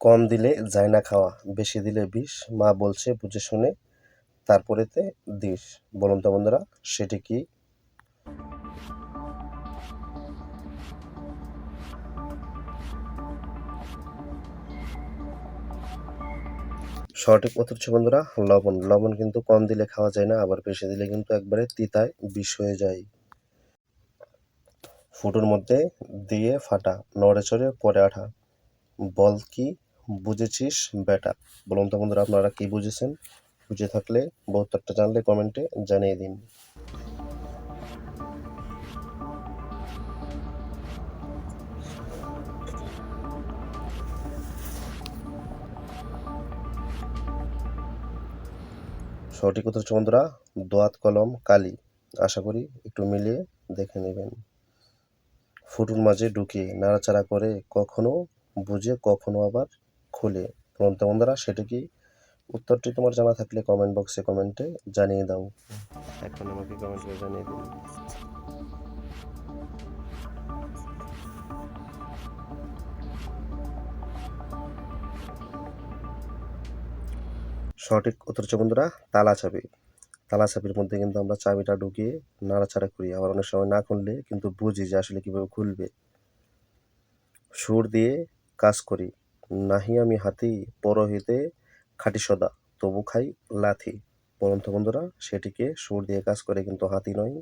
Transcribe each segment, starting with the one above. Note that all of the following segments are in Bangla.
কম দিলে যায় না খাওয়া, বেশি দিলে বিষ। মা বলছে, বুঝে শুনে তারপরেতে দিস। বলুন তো বন্ধুরা, সেটি কি? সঠিক উত্তর হচ্ছে বন্ধুরা, লবণ। লবণ কিন্তু কম দিলে খাওয়া যায় না, আবার বেশি দিলে কিন্তু একবারে তিতায় বিষ হয়ে যায়। ফুটোর মধ্যে দিয়ে ফাটা, নড়ে চড়ে পরে আঠা। বল কি বুঝেছিস? বেটা বলুন তো বন্ধুরা, আপনারা কি বুঝেছেন? বুঝে থাকলে, বহুত্তরটা জানলে কমেন্টে জানিয়ে দিন। সঠিক উত্তর হচ্ছে বন্ধুরা, দোয়াত কলম, কালি। আশা করি একটু মিলিয়ে দেখে নেবেন। ফুটুর মাঝে ঢুকিয়ে নাড়াচাড়া করে কখনো বুঝে, কখনো আবার খুলে। বলতে বন্ধুরা সেটা কি উত্তরটি তোমার জানা থাকলে কমেন্ট বক্সে কমেন্টে জানিয়ে দাও। এখন আমাকে কমেন্ট করে জানিয়ে দিন। সঠিক উত্তর হচ্ছে বন্ধুরা, তালা চাবি তালা চাবির মধ্যে কিন্তু আমরা চাবিটা ঢুকিয়ে নাড়াচাড়া করি। আবার অনেক সময় না খুললে কিন্তু বুঝি যে আসলে কীভাবে খুলবে। সুর দিয়ে কাজ করি। নাহি আমি হাতি পরহিতে খাটি সদা, তবু খাই লাথি। বলুন তো বন্ধুরা, সেটিকে সুর দিয়ে কাজ করে কিন্তু হাতি নয়।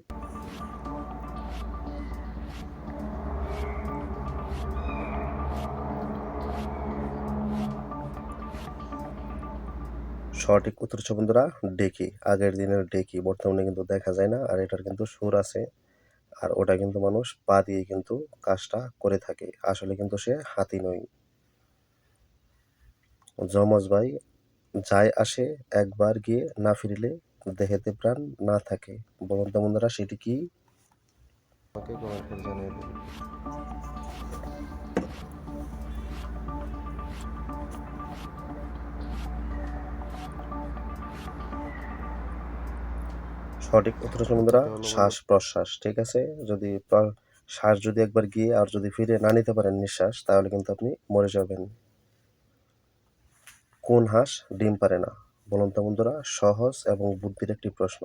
সঠিক উত্তর হচ্ছে বন্ধুরা, ডেকি। আগের দিনের ডেকি, বর্তমানে কিন্তু দেখা যায় না, আর এটার কিন্তু সুর আছে। আর ওটা কিন্তু মানুষ পা দিয়ে কিন্তু কাজটা করে থাকে। আসলে কিন্তু সে হাতি নয়। যমজ ভাই যায় আসে একবার গিয়ে না ফিরলে দেহেতে প্রাণ না থাকে। বলুন তো বন্ধুরা সেটি কি? আমাকে কমেন্ট করে জানিয়ে দিন। সঠিক উত্তর বন্ধুরা শ্বাস প্রশ্বাস ঠিক আছে? যদি শ্বাস যদি একবার গিয়ে আর যদি ফিরে না নিতে পারেন নিঃশ্বাস তাহলে কিন্তু আপনি মরে যাবেন। কোন হাঁস ডিম পারে না? বলুন তো বন্ধুরা সহজ এবং বুদ্ধির একটি প্রশ্ন।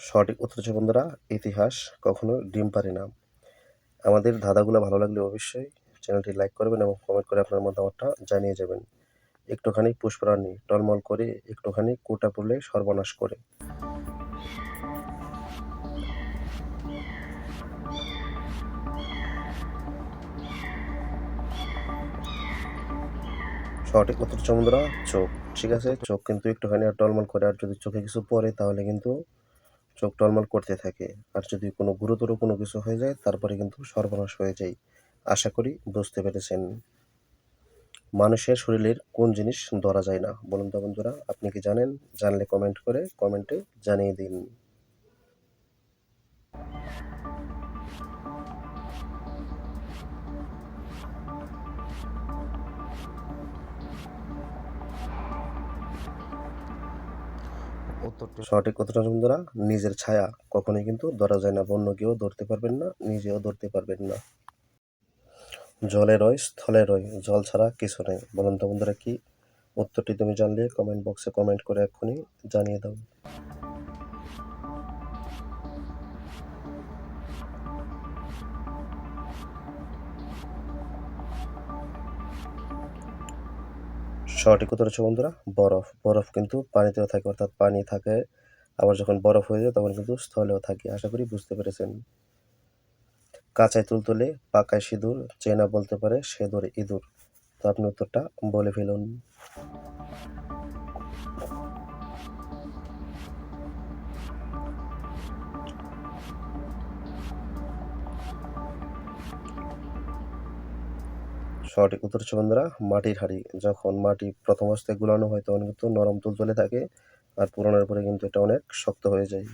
সঠিক উত্তর হচ্ছে বন্ধুরা ইতিহাস কখনো ডিম পারে না। আমাদের ধাঁধাগুলো ভালো লাগলে অবশ্যই চ্যানেলটি লাইক করবেন এবং কমেন্ট করে আপনার মতামতটা জানিয়ে যাবেন। একটুখানি পুষ্পরাণী টলমল করে একটুখানি কোটা পড়লে সর্বনাশ করে। সঠিক উত্তর হচ্ছে চোখ, ঠিক আছে? চোখ কিন্তু একটুখানি আর টলমল করে, আর যদি চোখে কিছু পড়ে তাহলে কিন্তু চোখ টলমল করতে থাকে। আর যদি কোনো গুরুতর কোনো কিছু হয়ে যায়, তারপরে কিন্তু সর্বনাশ হয়ে যায়। আশা করি বুঝতে পেরেছেন। মানুষের শরীরের কোন জিনিস ধরা যায় না। বলুন তো বন্ধুরা, আপনি কি জানেন? জানলে কমেন্ট করে কমেন্টে জানিয়ে দিন। সঠিক কথাটা বন্ধুরা, নিজের ছায়া কখনোই কিন্তু ধরা যায় না। বন্য কেউ ধরতে পারবেন না, নিজেও ধরতে পারবেন না। জলে রয় স্থলে রয় জল ছাড়া কিছু নেই। বলুন তো বন্ধুরা, কি উত্তরটি তুমি জানলে কমেন্ট বক্সে কমেন্ট করে এক্ষুনি জানিয়ে দাও। সঠিক উত্তর হচ্ছে বন্ধুরা, বরফ। বরফ কিন্তু পানিতেও থাকে, অর্থাৎ পানি থাকে, আবার যখন বরফ হয়ে যায় তখন কিন্তু স্থলেও থাকে। আশা করি বুঝতে পেরেছেন। কাঁচায় তুলতুলে পাকায় সিঁদুর, চেনা বলতে পারে সে ধরে ইঁদুর। তো আপনি উত্তরটা বলে ফেলুন। সঠিক উত্তর হচ্ছে, বন্ধুরা, মাটির হাঁড়ি। যখন মাটি প্রথম অবস্থায় গুলানো হয়, তখন কিন্তু নরম তুলতুলে থাকে আর পুরানোর পরে কিন্তু এটা অনেক শক্ত হয়ে যায়।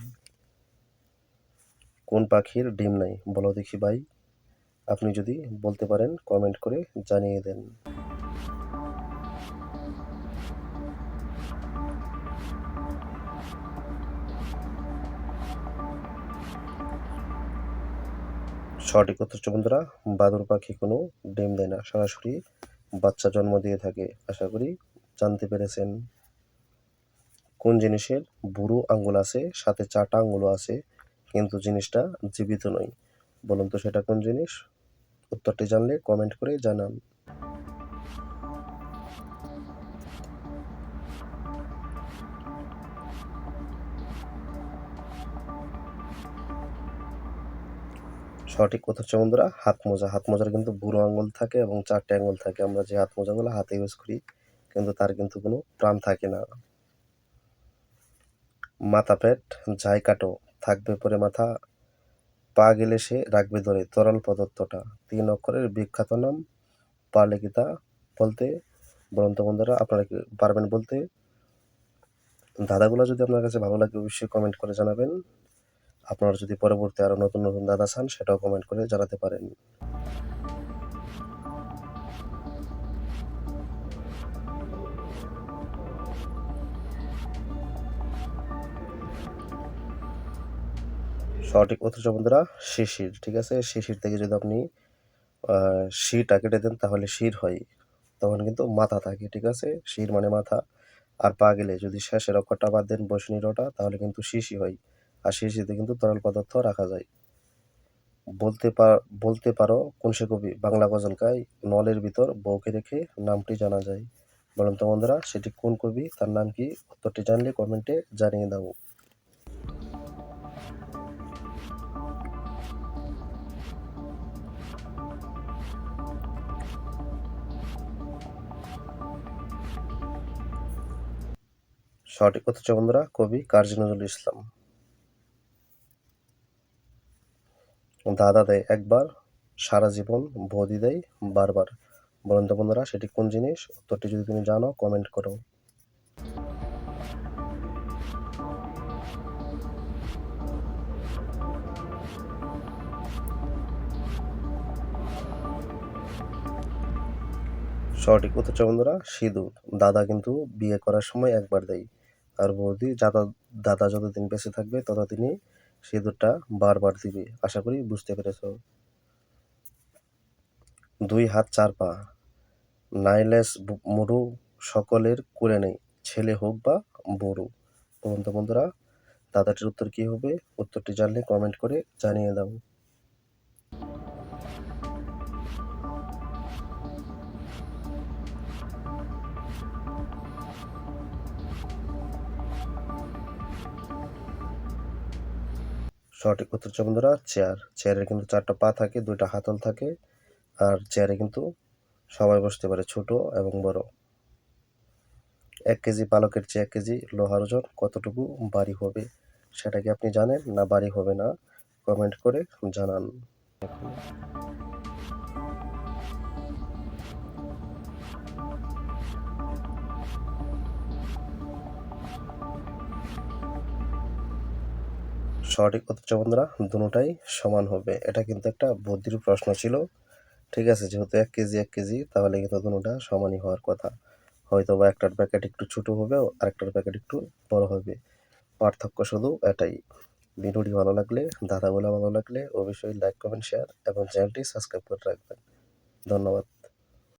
কোন পাখির ডিম নাই, বলো দেখি ভাই। আপনি যদি বলতে পারেন কমেন্ট করে জানিয়ে দেন। সঠিক উত্তর বন্ধুরা, বাদুর পাখি কোনো ডিম দেয় না। সরাসরি বাচ্চা জন্ম দিয়ে থাকে, আশা করি জানতে পেরেছেন। কোন জিনিসের বুড়ো আঙ্গুল আছে, সাথে চারটা আঙ্গুলও আছে কিন্তু জিনিসটা জীবিত নয়। বলুন তো সেটা কোন জিনিস? উত্তরটি জানলে কমেন্ট করে জানান। সঠিক কথা হচ্ছে, বন্ধুরা, হাত মোজা। হাত মোজার কিন্তু বুড়ো আঙ্গুল থাকে এবং চারটে আঙ্গুল থাকে। আমরা যে হাত মোজাগুলো হাতে ইউজ করি, কিন্তু তার কিন্তু কোনো প্রাণ থাকে না। মাথা পেট যাই কাটো। থাকবে পরে মাথা পা গেলে সে রাখবে ধরে। তরল পদার্থটা। তিন অক্ষরের বিখ্যাত নাম পারলে কি তা বলতে, বলুন তো বন্ধুরা, আপনারা কি পারবেন বলতে? দাদাগুলো যদি আপনার কাছে ভালো লাগে অবশ্যই কমেন্ট করে জানাবেন। আপনারা যদি পরবর্তী আরও নতুন নতুন দাদা চান, সেটাও কমেন্ট করে জানাতে পারেন। সঠিক উত্তর বন্ধুরা শিশির, ঠিক আছে? শিশির থেকে যদি আপনি শিরটা কেটে দেন তাহলে শির হয়। তখন কিন্তু মাথা থাকে, ঠিক আছে? শির মানে মাথা। আর পা গেলে যদি শেষের অক্ষরটা বাদ দেন বসনির ওটা তাহলে কিন্তু শিশি হয়। আর শিশিতে কিন্তু তরল পদার্থ রাখা যায়। বলতে পার বলতে পারো কোন সে কবি? বাংলা গজলকায় নলের ভিতর বউকে রেখে নামটি জানা যায়। বলুন তো বন্ধুরা, সেটি কোন কবি? তার নাম কি? উত্তরটি জানলে কমেন্টে জানিয়ে দাও। সঠিক উত্তর হচ্ছে বন্ধুরা, কবি কাজী নজরুল ইসলাম। দাদা দেয় একবার, সারা জীবন, বৌদি দেয় বারবার। বলুন তো বন্ধুরা, সেটি কোন জিনিস? উত্তরটি যদি তুমি জানো কমেন্ট করো। সঠিক উত্তর বন্ধুরা, সিঁদুর। দাদা কিন্তু বিয়ে করার সময় একবার দেয়। আর বৌদি, দাদা দাদা যতদিন বেঁচে থাকবে ততদিনই সিঁদুরটা বারবার দিবে। আশা করি বুঝতে পেরেছ। দুই হাত, চার পা। নাইলেস মুড়ু সকলের করে নেই, ছেলে হোক বা বড়ো বলুন তো বন্ধুরা দাদাটির উত্তর কী হবে? উত্তরটি জানলে কমেন্ট করে জানিয়ে দাও। সঠিক উত্তর হচ্ছে বন্ধুরা চেয়ার চেয়ারের কিন্তু চারটা পা থাকে, দুইটা হাতল থাকে, আর চেয়ারে কিন্তু সবাই বসতে পারে, ছোট এবং বড়। এক কেজি পালকের চেয়ে এক কেজি লোহার ওজন কতটুকু বাড়ি হবে সেটা কি আপনি জানেন না বাড়ি হবে না? কমেন্ট করে জানান। সঠিক উত্তর বন্ধুরা, দুটাই সমান হবে। এটা কিন্তু একটা বুদ্ধির প্রশ্ন ছিল। ঠিক আছে, যেহেতু এক কেজি এক কেজি, তাহলে কিন্তু দুটা সমানই হওয়ার কথা। হয়তো বা একটার প্যাকেট একটু ছোটো হবে আর একটার প্যাকেট একটু বড় হবে। পার্থক্য শুধু এটাই। ভিডিওটি ভালো লাগলে দাদাগুলো ভালো লাগলে অবশ্যই লাইক কমেন্ট শেয়ার এবং চ্যানেলটি সাবস্ক্রাইব করে রাখবেন। ধন্যবাদ।